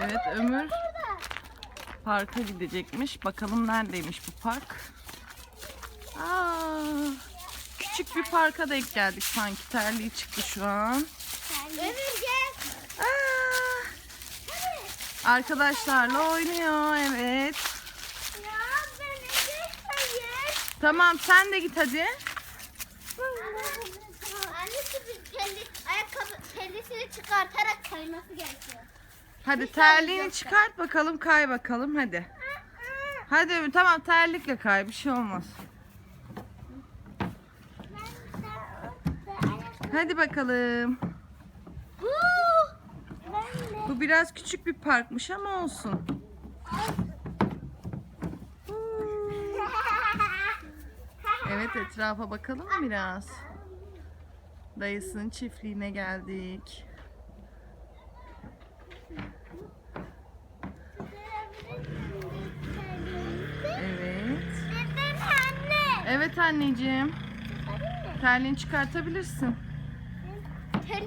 Evet Ömür parka gidecekmiş. Bakalım neredeymiş bu park. Aa, küçük bir parka denk geldik sanki. Terliği çıktı şu an. Ömür gel. Aa, arkadaşlarla oynuyor. Evet. Tamam sen de git hadi. Annesi kendi ayakkabı kendisini çıkartarak kayması gerekiyor. Hadi terliğini çıkart bakalım kay bakalım hadi. Hadi Ömür tamam terlikle kay bir şey olmaz. Hadi bakalım. Bu biraz küçük bir parkmış ama olsun. Evet etrafa bakalım biraz? Dayısının çiftliğine geldik. Evet anneciğim. Terliğini çıkartabilirsin. Terlik